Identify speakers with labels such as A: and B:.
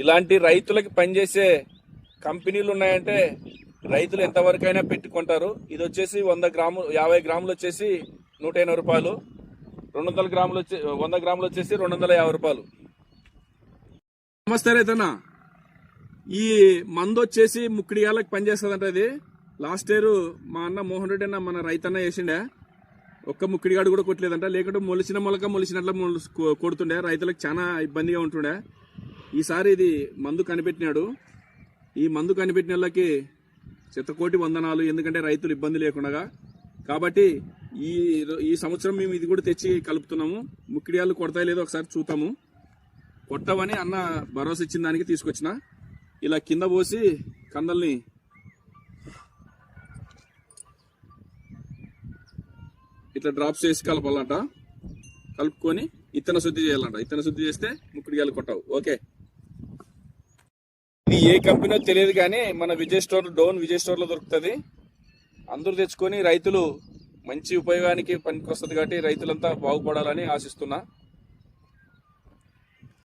A: ఇలాంటి రైతులకి పనిచేసే కంపెనీలు ఉన్నాయంటే రైతులు ఎంతవరకైనా పెట్టుకుంటారు. ఇది వచ్చేసి వంద గ్రాములు యాభై గ్రాములు వచ్చేసి నూట ఎనభై రూపాయలు. రెండు వందల గ్రాములు వచ్చి వంద గ్రాములు వచ్చేసి రెండు వందల యాభై రూపాయలు. నమస్తే రైతన్న. ఈ మందు వచ్చేసి ముక్కిడియాలకు పనిచేస్తుందంట ఇది. లాస్ట్ ఇయర్ మా అన్న మోహన్ రెడ్డి అన్న మన రైతన్న వేసిండే ఒక్క ముక్కిడిగాడు కూడా కొట్టలేదంట. లేకుంటే మొలిచిన మొలక మొలిచినట్లు కొడుతుండే. రైతులకు చాలా ఇబ్బందిగా ఉంటుండే. ఈసారి ఇది మందు కనిపెట్టినాడు. ఈ మందు కనిపెట్టిన వాళ్ళకి చిత్తకోటి వందనాలు ఎందుకంటే రైతులు ఇబ్బంది లేకుండా కాబట్టి ఈ ఈ సంవత్సరం మేము ఇది కూడా తెచ్చి కలుపుతున్నాము. ముక్కిడియాలు కొడతాయి లేదో ఒకసారి చూద్దాము. కొట్టవని అన్న భరోసా ఇచ్చిన దానికి తీసుకొచ్చిన. ఇలా కింద పోసి కందల్ని ఇట్లా డ్రాప్స్ చేసి కలపాలంట. కలుపుకొని ఇత్తన శుద్ధి చేయాలంట. ఇత్తన శుద్ధి చేస్తే ముక్కుడిగాలు కొట్టవు. ఓకే. ఇది ఏ కంపెనీ తెలియదు కానీ మన విజయ్ స్టోర్ డోన్ విజయ్ స్టోర్లో దొరుకుతుంది. అందరూ తెచ్చుకొని రైతులు మంచి ఉపయోగానికి పనికొస్తుంది కాబట్టి రైతులంతా బాగుపడాలని ఆశిస్తున్నా.